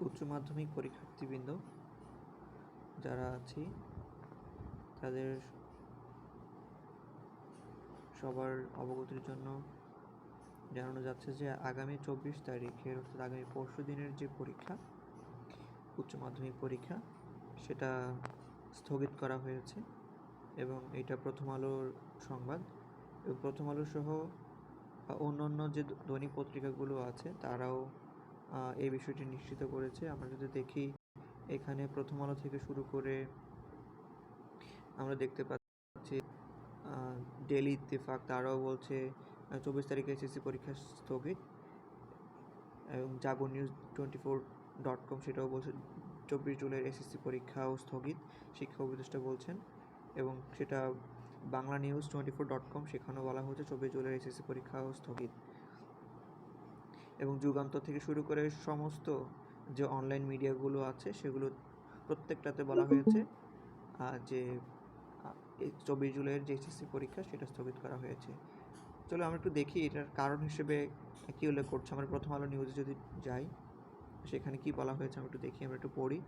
উচ্চ মাধ্যমিক পরীক্ষার্থীবৃন্দ যারা আছি, তাদের সবার অবগতির জন্য জানানো যাচ্ছে যে আগামী চব্বিশ তারিখের অর্থাৎ আগামী পরশু দিনের যে পরীক্ষা, উচ্চ মাধ্যমিক পরীক্ষা, সেটা স্থগিত করা হয়েছে এবং এটা প্রথম আলোর সংবাদ। এবং প্রথম আলো সহ অন্যান্য যে দৈনিক পত্রিকাগুলো আছে, তারাও এই বিষয়টি নিশ্চিত করেছে। আমরা যদি দেখি, এখানে প্রথম আলো থেকে শুরু করে আমরা দেখতে পাচ্ছি ডেলি ইত্তেফাক, তারাও বলছে চব্বিশ তারিখে এসএসসি পরীক্ষা স্থগিত এবং Jago news twenty four dot com সেটাও বলছে, চব্বিশ জুলাই এসএসসি পরীক্ষাও স্থগিত, শিক্ষা উপদেষ্টা বলছেন এবং সেটা Bangla news twenty four dot com, সেখানেও বলা হয়েছে, চব্বিশ জুলাই এসএসসি পরীক্ষাও স্থগিত। এবং যুগান্তর থেকে শুরু করে সমস্ত যে অনলাইন মিডিয়াগুলো আছে, সেগুলো প্রত্যেকটাতে বলা হয়েছে। যে চব্বিশ জুলাইয়ের যে এসএসসি পরীক্ষা, সেটা স্থগিত করা হয়েছে। চলো আমরা একটু দেখি এটার কারণ হিসেবে কী উল্লেখ করছে। আমরা প্রথম আলো নিউজে যদি যাই, সেখানে কি বলা হয়েছে আমরা একটু দেখি, আমরা একটু পড়ি।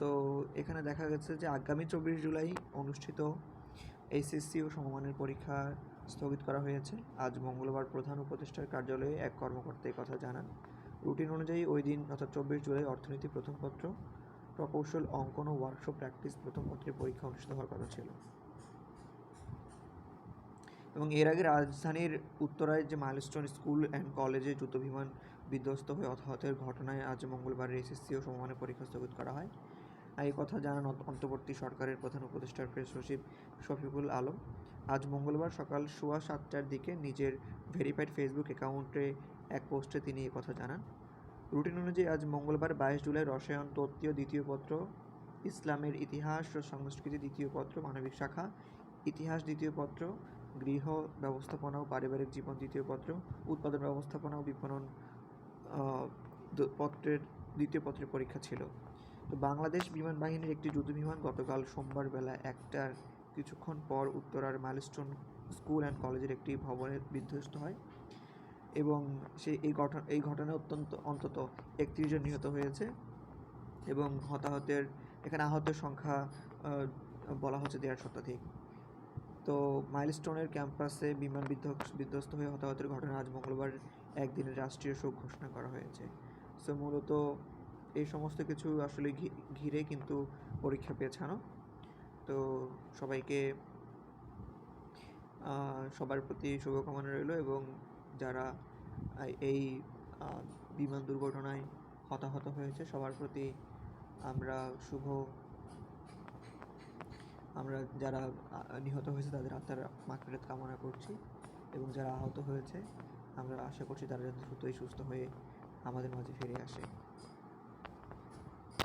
তো এখানে দেখা গেছে যে আগামী চব্বিশ জুলাই অনুষ্ঠিত এইচএসসি ও সমমানের পরীক্ষা স্থগিত করা হয়েছে। আজ মঙ্গলবার প্রধান উপদেষ্টার কার্যালয়ে এক কর্মকর্তা কথা জানান। রুটিন অনুযায়ী ওই দিন অর্থাৎ চব্বিশ জুলাই অর্থনীতি প্রথম পত্র, প্রকৌশল, অঙ্কন ও ওয়ার্কশপ প্র্যাকটিস প্রথম পত্রের পরীক্ষা অনুষ্ঠিত হওয়ার কথা ছিল। এবং এর আগে রাজধানীর উত্তরায় যে মাইলস্টোন স্কুল অ্যান্ড কলেজে যুদ্ধবিমান বিধ্বস্ত হয়ে হতাহতের ঘটনায় আজ মঙ্গলবার এসএসসি ও সমমানের পরীক্ষা স্থগিত করা হয়। এই কথা জানান অন্তর্বর্তী সরকারের প্রধান উপদেষ্টার প্রেস সচিব শফিকুল আলম। আজ মঙ্গলবার সকাল সোয়া সাতটার দিকে নিজের ভেরিফাইড ফেসবুক অ্যাকাউন্টে এক পোস্টে তিনি কথা জানান। রুটিন অনুযায়ী আজ মঙ্গলবার বাইশ জুলাই রসায়ন তত্ত্বীয় দ্বিতীয় পত্র, ইসলামের ইতিহাস ও সংস্কৃতি দ্বিতীয় পত্র, মানবিক শাখা, ইতিহাস দ্বিতীয় পত্র, গৃহ ব্যবস্থাপনা ও পারিবারিক জীবন দ্বিতীয় পত্র, উৎপাদন ব্যবস্থাপনা ও বিপণন পত্রের দ্বিতীয় পত্রের পরীক্ষা ছিল। তো বাংলাদেশ বিমান বাহিনীর একটি যুদ্ধবিমান গতকাল সোমবার বেলা একটার কিছুক্ষণ পর উত্তরার মাইলস্টোন স্কুল অ্যান্ড কলেজের একটি ভবনে বিধ্বস্ত হয় এবং সেই এই ঘটনা এই ঘটনায় অত্যন্ত, অন্তত একত্রিশ জন নিহত হয়েছে এবং হতাহতের, এখানে আহতের সংখ্যা বলা হচ্ছে দেড় শতাধিক। তো মাইলস্টোনের ক্যাম্পাসে বিমান বিধ্বস- বিধ্বস্ত হয়ে হতাহতের ঘটনা আজ মঙ্গলবার একদিনের রাষ্ট্রীয় শোক ঘোষণা করা হয়েছে। সো মূলত এই সমস্ত কিছু আসলে ঘিরে কিন্তু পরীক্ষা পেছানো তো সবাইকে সবার প্রতি শুভকামনা রইল এবং যারা এই বিমান দুর্ঘটনায় হতাহত হয়েছে, সবার প্রতি আমরা শুভ, আমরা যারা নিহত হয়েছে তাদের আত্মার মাকফিরাত কামনা করছি এবং যারা আহত হয়েছে, আমরা আশা করছি তারা দ্রুতই সুস্থ হয়ে আমাদের মাঝে ফিরে আসে।